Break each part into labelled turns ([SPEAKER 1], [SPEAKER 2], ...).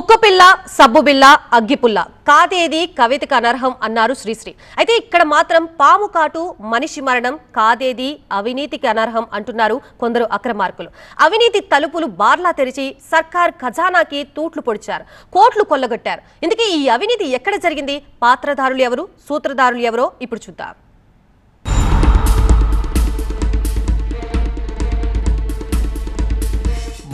[SPEAKER 1] కుక్కపిల్ల సబ్బుబిల్ల అగ్గిపుల్ల కాదేది కవితకు అనర్హం అన్నారు శ్రీశ్రీ. అయితే ఇక్కడ మాత్రం పాము కాటు మనిషి మరణం కాదేది అవినీతికి అనర్హం అంటున్నారు కొందరు అక్రమార్కులు. అవినీతి తలుపులు బార్లా తెరిచి సర్కార్ ఖజానాకి తూట్లు పొడిచారు కోట్లు కొల్లగొట్టారు. ఇందుకే ఈ అవినీతి ఎక్కడ జరిగింది? పాత్రధారులు ఎవరు? సూత్రధారులు ఎవరో? ఇప్పుడు చూద్దాం.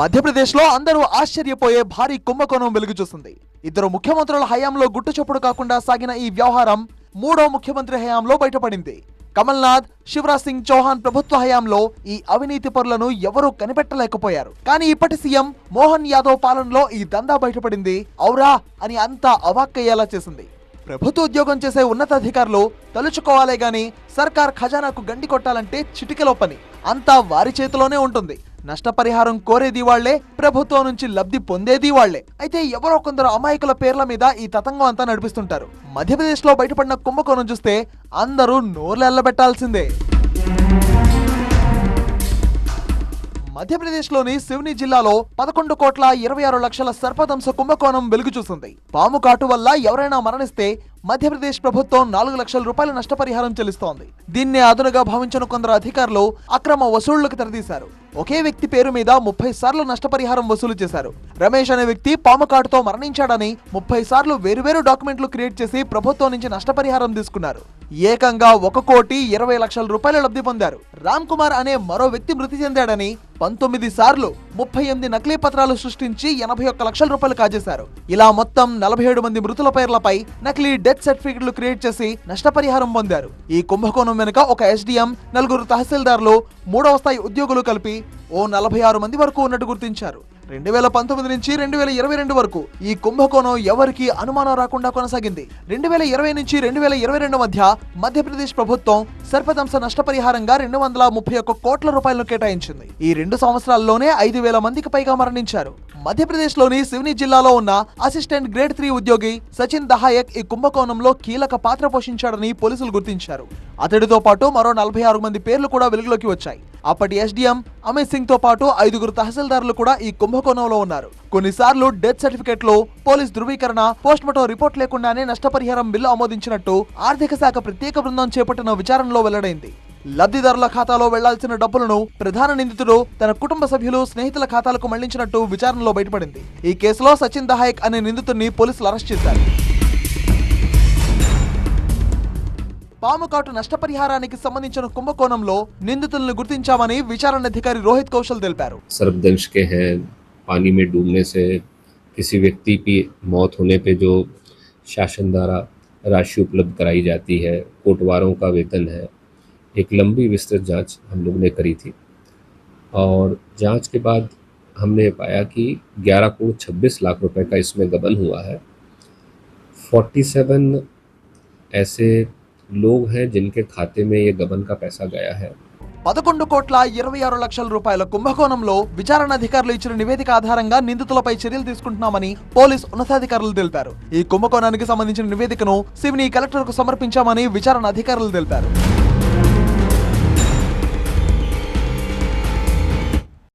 [SPEAKER 2] మధ్యప్రదేశ్లో అందరూ ఆశ్చర్యపోయే భారీ కుంభకోణం వెలుగు చూస్తుంది ఇద్దరు ముఖ్యమంత్రుల హయాంలో గుట్టుచప్పుడు కాకుండా సాగిన ఈ వ్యవహారం మూడో ముఖ్యమంత్రి హయాంలో బయటపడింది. కమల్నాథ్ శివరాజ్ సింగ్ చౌహాన్ ప్రభుత్వ హయాంలో ఈ అవినీతి పరులను ఎవరూ కనిపెట్టలేకపోయారు. కానీ ఇప్పటి సీఎం మోహన్ యాదవ్ పాలనలో ఈ దందా బయటపడింది. ఔరా! అని అంతా అవాక్కయ్యేలా చేసింది. ప్రభుత్వ ఉద్యోగం చేసే ఉన్నతాధికారులు తలుచుకోవాలే గాని సర్కార్ ఖజానాకు గండి కొట్టాలంటే చిటికెలో పని. అంతా వారి చేతిలోనే ఉంటుంది. నష్టపరిహారం కోరేది వాళ్ళే ప్రభుత్వం నుంచి లబ్ధి పొందేది వాళ్ళే అయితే ఎవరో కొందరు అమాయకుల పేర్ల మీద ఈ తతంగం అంతా నడిపిస్తుంటారు. మధ్యప్రదేశ్లో బయటపడిన కుంభకోణం చూస్తే అందరూ నోర్లెల్లబెట్టాల్సిందే మధ్యప్రదేశ్లోని శివని జిల్లాలో పదకొండు కోట్ల ఇరవై ఆరు లక్షల సర్పదంశ కుంభకోణం వెలుగు చూసింది. పాము కాటు వల్ల ఎవరైనా మరణిస్తే మధ్యప్రదేశ్ ప్రభుత్వం నాలుగు లక్షల రూపాయల నష్టపరిహారం చెల్లిస్తోంది. దీన్ని అదునుగా భావించిన కొందరు అధికారులు అక్రమ వసూళ్ళకు తెరదీశారు. ఒకే వ్యక్తి పేరు మీద ముప్పై సార్లు నష్టపరిహారం వసూలు చేశారు. రమేష్ అనే వ్యక్తి పాము కాటుతో మరణించాడని ముప్పై సార్లు వేరువేరు డాక్యుమెంట్లు క్రియేట్ చేసి ప్రభుత్వం నుంచి నష్టపరిహారం తీసుకున్నారు. ఏకంగా ఒక కోటి ఇరవై లక్షల రూపాయల లబ్ధి పొందారు. రామ్ కుమార్ అనే మరో వ్యక్తి మృతి చెందాడని పంతొమ్మిది సార్లు ముప్పై ఎనిమిది నకిలీ పత్రాలు సృష్టించి ఎనభై ఒక్క లక్షల రూపాయలు కాజేశారు. ఇలా మొత్తం నలభై ఏడు మంది మృతుల పేర్లపై నకిలీ డెత్ సర్టిఫికెట్లు క్రియేట్ చేసి నష్టపరిహారం పొందారు. ఈ కుంభకోణం వెనుక ఒక ఎస్డిఎం నలుగురు తహసీల్దార్లు మూడవ స్థాయి ఉద్యోగులు కలిపి ఓ నలభై ఆరు మంది వరకు ఉన్నట్టు గుర్తించారు. రెండు వేల పంతొమ్మిది నుంచి రెండు వేల ఇరవై రెండు వరకు ఈ కుంభకోణం ఎవరికి అనుమానం రాకుండా కొనసాగింది. రెండు వేల ఇరవై నుంచి రెండు వేల ఇరవై రెండు మధ్య మధ్యప్రదేశ్ ప్రభుత్వం సర్పదంశ నష్టపరిహారంగా రెండు వందల ముప్పై ఒక్క కోట్ల రూపాయలను కేటాయించింది. ఈ రెండు సంవత్సరాల్లోనే ఐదు వేల మందికి పైగా మరణించారు. మధ్యప్రదేశ్లోని సివ్ని జిల్లాలో ఉన్న అసిస్టెంట్ గ్రేడ్ త్రీ ఉద్యోగి సచిన్ దహాయక్ ఈ కుంభకోణంలో కీలక పాత్ర పోషించాడని పోలీసులు గుర్తించారు. అతడితో పాటు మరో నలభై ఆరు మంది పేర్లు కూడా వెలుగులోకి వచ్చాయి. అప్పటి ఎస్డిఎం అమిత్ సింగ్తో పాటు ఐదుగురు తహసీల్దారులు కూడా ఈ కుంభకోణంలో ఉన్నారు. కొన్నిసార్లు డెత్ సర్టిఫికెట్లో పోలీస్ ధృవీకరణ పోస్ట్ మార్టం రిపోర్ట్ లేకుండానే నష్టపరిహారం బిల్లు ఆమోదించినట్టు ఆర్థిక శాఖ ప్రత్యేక బృందం చేపట్టిన విచారణలో వెల్లడైంది. లబ్ధిదారుల ఖాతాలో వెళ్ళాల్సిన డబ్బులను ప్రధాన నిందితుడు తన కుటుంబ సభ్యులు స్నేహితుల ఖాతాలకు మళ్ళించినట్టు విచారణలో బయటపడింది. ఈ కేసులో సచిన్ దహాయక్ అనే నిందితుడిని పోలీసులు అరెస్ట్ చేశారు. పాము కాటు నష్టపరిహారానికి సంబంధించిన కుంభకోణంలో నిందితులను గుర్తించామని విచారణ అధికారి రోహిత్ కౌశల్ తెలిపారు
[SPEAKER 3] सर्पदंश के हैं पानी में डूबने से किसी व्यक्ति की मौत होने पे जो शासन द्वारा राशि उपलब्ध कराई जाती है कोटवारों का वेतन है एक लंबी विस्तृत जांच हम लोग ने करी थी और जांच के बाद हमने पाया कि 11 करोड़ 26 लाख रुपए का इसमें गबन हुआ है 47 ऐसे लोग हैं जिनके खाते में ये गबन का पैसा गया है
[SPEAKER 2] పదకొండు కోట్ల ఇరవై ఆరు లక్షల రూపాయల కుంభకోణంలో విచారణ అధికారులు ఇచ్చిన నివేదిక ఆధారంగా నిందితులపై చర్యలు తీసుకుంటున్నామని పోలీస్ ఉన్నతాధికారులు తెలిపారు ఈ కుంభకోణానికి సంబంధించిన నివేదికను సివిని కలెక్టర్కు సమర్పించామని విచారణ అధికారులు తెలిపారు